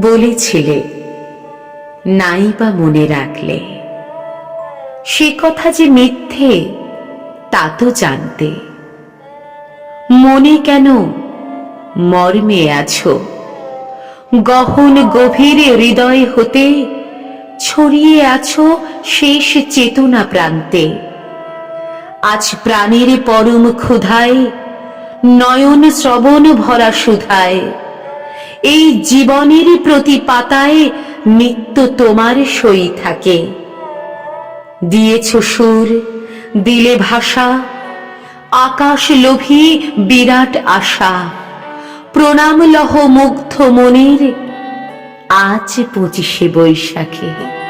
বলেছিলে নাই বা মনে রাখলে। সে কথা যে মিথ্যে, তা তো জানতে। মনে কেন মর্মে আছো? গহন গভীর হৃদয় হতে ছড়িয়ে আছো শেষ চেতনা প্রান্তে। আজ প্রাণের পরম ক্ষুধায়, নয়ন শ্রবণ ভরা সুধায়। এই জীবনের প্রতি পাতায় নিত্য তোমার সই থাকে। দিয়েছ সুর, দিলে ভাষা, আকাশ লোভী বিরাট আশা। প্রণাম লহ মুগ্ধ মনির, আজ পঁচিশে বৈশাখে।